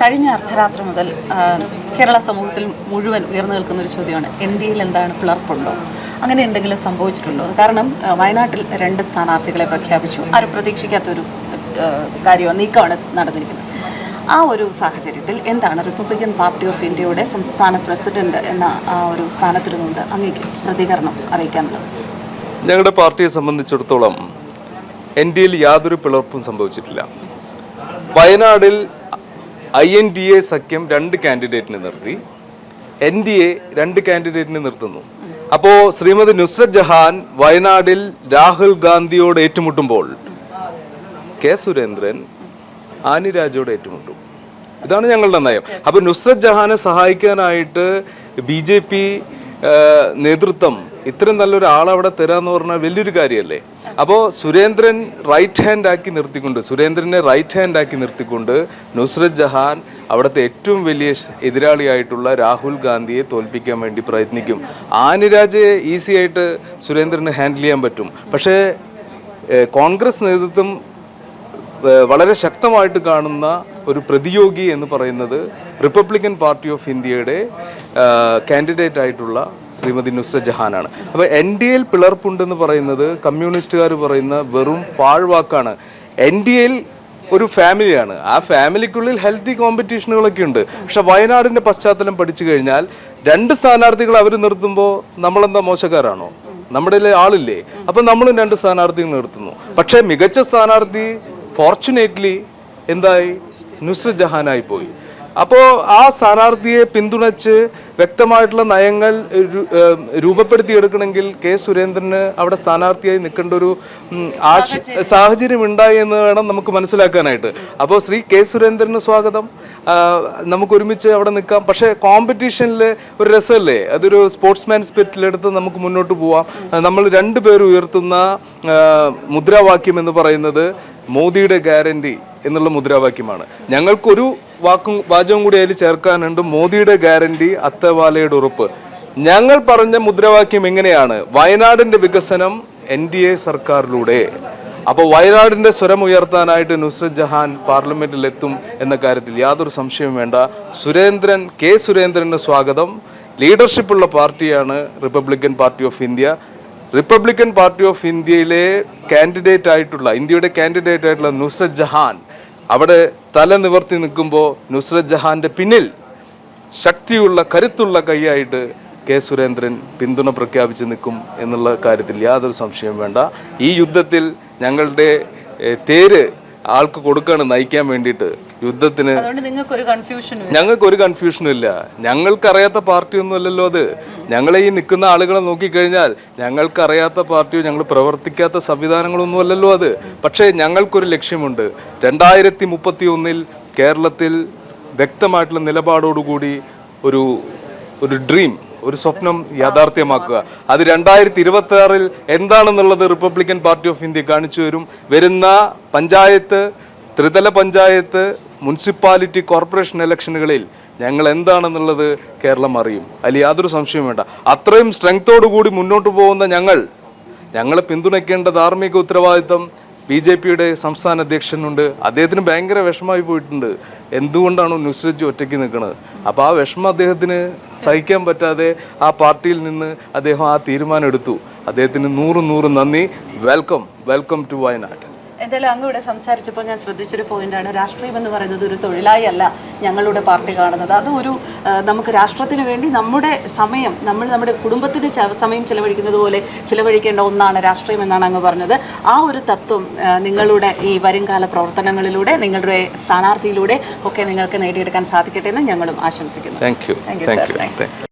കഴിഞ്ഞ അർദ്ധരാത്രി മുതൽ കേരള സമൂഹത്തിൽ മുഴുവൻ ഉയർന്നു നിൽക്കുന്ന ഒരു ചോദ്യമാണ് എൻ ഡി എയിൽ എന്താണ് പിളർപ്പുണ്ടോ? അങ്ങനെ എന്തെങ്കിലും സംഭവിച്ചിട്ടുണ്ടോ? കാരണം വയനാട്ടിൽ രണ്ട് സ്ഥാനാർത്ഥികളെ പ്രഖ്യാപിച്ചു. ആരും പ്രതീക്ഷിക്കാത്തൊരു കാര്യമാണ് നീക്കമാണ് നടന്നിരിക്കുന്നത്. ആ ഒരു സാഹചര്യത്തിൽ എന്താണ് റിപ്പബ്ലിക്കൻ പാർട്ടി ഓഫ് ഇന്ത്യയുടെ സംസ്ഥാന പ്രസിഡന്റ് എന്ന ആ ഒരു സ്ഥാനത്തിരുന്നുകൊണ്ട് അങ്ങേക്ക് പ്രതികരണം അറിയിക്കാനുള്ളത്? ഞങ്ങളുടെ പാർട്ടിയെ സംബന്ധിച്ചിടത്തോളം എൻ ഡി എയിൽ യാതൊരു പിളർപ്പും സംഭവിച്ചിട്ടില്ല. വയനാടിൽ ഐ എൻ ഡി എ സഖ്യം രണ്ട് കാൻഡിഡേറ്റിനെ നിർത്തി. എൻ ഡി എ രണ്ട് കാൻഡിഡേറ്റിനെ നിർത്തുന്നു. അപ്പോ ശ്രീമതി നുസ്രത് ജഹാൻ വയനാടിൽ രാഹുൽ ഗാന്ധിയോട് ഏറ്റുമുട്ടുമ്പോൾ കെ സുരേന്ദ്രൻ ആനി രാജയോട് ഏറ്റുമുട്ടും. ഇതാണ് ഞങ്ങളുടെ നയം. അപ്പൊ നുസ്രത് ജഹാനെ സഹായിക്കാനായിട്ട് ബി ജെ പി നേതൃത്വം ഇത്രയും നല്ലൊരു ആളെ അവിടെ തരാന്ന് പറഞ്ഞാൽ വലിയൊരു കാര്യമല്ലേ അപ്പോൾ സുരേന്ദ്രൻ റൈറ്റ് ഹാൻഡ് ആക്കി നിർത്തിക്കൊണ്ട് സുരേന്ദ്രനെ റൈറ്റ് ഹാൻഡ് ആക്കി നിർത്തിക്കൊണ്ട് നുസ്രത് ജഹാൻ അവിടുത്തെ ഏറ്റവും വലിയ എതിരാളിയായിട്ടുള്ള രാഹുൽ ഗാന്ധിയെ തോൽപ്പിക്കാൻ വേണ്ടി പ്രയത്നിക്കും. ആനിരാജയെ ഈസി ആയിട്ട് സുരേന്ദ്രന് ഹാൻഡിൽ ചെയ്യാൻ പറ്റും. പക്ഷേ കോൺഗ്രസ് നേതൃത്വം വളരെ ശക്തമായിട്ട് കാണുന്ന ഒരു പ്രതിയോഗി എന്ന് പറയുന്നത് റിപ്പബ്ലിക്കൻ പാർട്ടി ഓഫ് ഇന്ത്യയുടെ കാൻഡിഡേറ്റ് ആയിട്ടുള്ള ശ്രീമതി നുസ്ര ജഹാനാണ്. അപ്പോൾ എൻ ഡി എയിൽ പിളർപ്പുണ്ടെന്ന് പറയുന്നത് കമ്മ്യൂണിസ്റ്റുകാർ പറയുന്ന വെറും പാഴ്വാക്കാണ്. എൻ ഡി എയിൽ ഒരു ഫാമിലിയാണ്. ആ ഫാമിലിക്കുള്ളിൽ ഹെൽത്തി കോമ്പറ്റീഷനുകളൊക്കെ ഉണ്ട്. പക്ഷെ വയനാടിന്റെ പശ്ചാത്തലം പഠിച്ചു കഴിഞ്ഞാൽ രണ്ട് സ്ഥാനാർത്ഥികൾ അവർ നിർത്തുമ്പോൾ നമ്മളെന്താ മോശക്കാരാണോ? നമ്മുടെ ആളില്ലേ? അപ്പൊ നമ്മളും രണ്ട് സ്ഥാനാർത്ഥികൾ നിർത്തുന്നു. പക്ഷേ മികച്ച സ്ഥാനാർത്ഥി ഫോർച്ചുനേറ്റ്ലി എന്തായി? നുസ്രത് ജഹാനായി പോയി. അപ്പോൾ ആ സ്ഥാനാർത്ഥിയെ പിന്തുണച്ച് വ്യക്തമായിട്ടുള്ള നയങ്ങൾ രൂപപ്പെടുത്തിയെടുക്കണമെങ്കിൽ കെ സുരേന്ദ്രന് അവിടെ സ്ഥാനാർത്ഥിയായി നിൽക്കേണ്ട ഒരു ആശ സാഹചര്യം. ഉണ്ടായി എന്ന് വേണം നമുക്ക് മനസ്സിലാക്കാനായിട്ട്. അപ്പോൾ ശ്രീ കെ സുരേന്ദ്രന് സ്വാഗതം. നമുക്ക് ഒരുമിച്ച് അവിടെ നിൽക്കാം. പക്ഷേ കോമ്പറ്റീഷനിൽ ഒരു രസമല്ലേ? അതൊരു സ്പോർട്സ്മാൻ സ്പിരിറ്റിലെടുത്ത് നമുക്ക് മുന്നോട്ട് പോവാം. നമ്മൾ രണ്ടുപേരും ഉയർത്തുന്ന മുദ്രാവാക്യം എന്ന് പറയുന്നത് മോദിയുടെ ഗ്യാരണ്ടി എന്നുള്ള മുദ്രാവാക്യമാണ്. ഞങ്ങൾക്കൊരു വാക്കും വാചകം കൂടി അതിൽ ചേർക്കാനുണ്ട്. മോദിയുടെ ഗ്യാരണ്ടി അത്തവാലയുടെ ഉറപ്പ്. ഞങ്ങൾ പറഞ്ഞ മുദ്രാവാക്യം എങ്ങനെയാണ്? വയനാടിന്റെ വികസനം എൻ ഡി എ സർക്കാരിലൂടെ. അപ്പോൾ വയനാടിന്റെ സ്വരം ഉയർത്താനായിട്ട് നുസ്രത് ജഹാൻ പാർലമെന്റിൽ എത്തും എന്ന കാര്യത്തിൽ യാതൊരു സംശയവും വേണ്ട. സുരേന്ദ്രൻ കെ സുരേന്ദ്രന് സ്വാഗതം. ലീഡർഷിപ്പുള്ള പാർട്ടിയാണ് Republican party of India. Republican party of ഇന്ത്യയിലെ കാൻഡിഡേറ്റ് ആയിട്ടുള്ള ഇന്ത്യയുടെ കാൻഡിഡേറ്റ് ആയിട്ടുള്ള നുസ്രത് ജഹാൻ അവിടെ തല നിവർത്തി നിൽക്കുമ്പോൾ നുസ്രത് ജഹാന്റെ പിന്നിൽ ശക്തിയുള്ള കരുത്തുള്ള കൈയായിട്ട് കെ സുരേന്ദ്രൻ പിന്തുണ പ്രഖ്യാപിച്ച് നിൽക്കും എന്നുള്ള കാര്യത്തിൽ യാതൊരു സംശയവും വേണ്ട. ഈ യുദ്ധത്തിൽ ഞങ്ങളുടെ തേര് ആൾക്ക് കൊടുക്കാണ് നയിക്കാൻ വേണ്ടിയിട്ട് യുദ്ധത്തിന് ഞങ്ങൾക്ക് ഒരു കൺഫ്യൂഷനും ഇല്ല. ഞങ്ങൾക്കറിയാത്ത പാർട്ടിയൊന്നും അല്ലല്ലോ അത്. ഞങ്ങളെ ഈ നിൽക്കുന്ന ആളുകളെ നോക്കിക്കഴിഞ്ഞാൽ ഞങ്ങൾക്കറിയാത്ത പാർട്ടിയോ ഞങ്ങൾ പ്രവർത്തിക്കാത്ത സംവിധാനങ്ങളൊന്നും അല്ലല്ലോ അത്. പക്ഷേ ഞങ്ങൾക്കൊരു ലക്ഷ്യമുണ്ട്. രണ്ടായിരത്തി മുപ്പത്തി ഒന്നിൽ കേരളത്തിൽ വ്യക്തമായിട്ടുള്ള നിലപാടോടുകൂടി ഒരു ഒരു ഡ്രീം ഒരു സ്വപ്നം യാഥാർത്ഥ്യമാക്കുക. അത് രണ്ടായിരത്തി ഇരുപത്തി ആറിൽ എന്താണെന്നുള്ളത് റിപ്പബ്ലിക്കൻ പാർട്ടി ഓഫ് ഇന്ത്യ കാണിച്ചു വരും വരുന്ന പഞ്ചായത്ത് ത്രിതല പഞ്ചായത്ത് മുനിസിപ്പാലിറ്റി കോർപ്പറേഷൻ ഇലക്ഷനുകളിൽ ഞങ്ങൾ എന്താണെന്നുള്ളത് കേരളം അറിയും. അതിൽ യാതൊരു സംശയവും വേണ്ട. അത്രയും സ്ട്രെങ്തോടു കൂടി മുന്നോട്ട് പോകുന്ന ഞങ്ങൾ ഞങ്ങളെ പിന്തുണയ്ക്കേണ്ട ധാർമ്മിക ഉത്തരവാദിത്തം ബി ജെ പിയുടെ സംസ്ഥാന അധ്യക്ഷനുണ്ട്. അദ്ദേഹത്തിന് ഭയങ്കര വിഷമമായി പോയിട്ടുണ്ട്. എന്തുകൊണ്ടാണ് നുസ്രജ് ഒറ്റയ്ക്ക് നിൽക്കുന്നത്? അപ്പോൾ ആ വിഷമം അദ്ദേഹത്തിന് സഹിക്കാൻ പറ്റാതെ ആ പാർട്ടിയിൽ നിന്ന് അദ്ദേഹം ആ തീരുമാനം എടുത്തു. അദ്ദേഹത്തിന് നൂറ് നൂറ് നന്ദി. Welcome welcome to Wayanad. എന്തായാലും അങ്ങ് ഇവിടെ സംസാരിച്ചപ്പോൾ ഞാൻ ശ്രദ്ധിച്ചൊരു പോയിന്റാണ്. രാഷ്ട്രീയം എന്ന് പറയുന്നത് ഒരു തൊഴിലായി അല്ല ഞങ്ങളുടെ പാർട്ടി കാണുന്നത്. അത് ഒരു നമുക്ക് രാഷ്ട്രത്തിന് വേണ്ടി നമ്മുടെ സമയം നമ്മൾ നമ്മുടെ കുടുംബത്തിന് സമയം ചിലവഴിക്കുന്നത് പോലെ ചിലവഴിക്കേണ്ട ഒന്നാണ് രാഷ്ട്രീയം എന്നാണ് അങ്ങ് പറഞ്ഞത്. ആ ഒരു തത്വം നിങ്ങളുടെ ഈ വരുംകാല പ്രവർത്തനങ്ങളിലൂടെ നിങ്ങളുടെ സ്ഥാനാർത്ഥിയിലൂടെ ഒക്കെ നിങ്ങൾക്ക് നേടിയെടുക്കാൻ സാധിക്കട്ടെ എന്ന് ഞങ്ങളും ആശംസിക്കുന്നു. Thank you Thank thank you sir thank you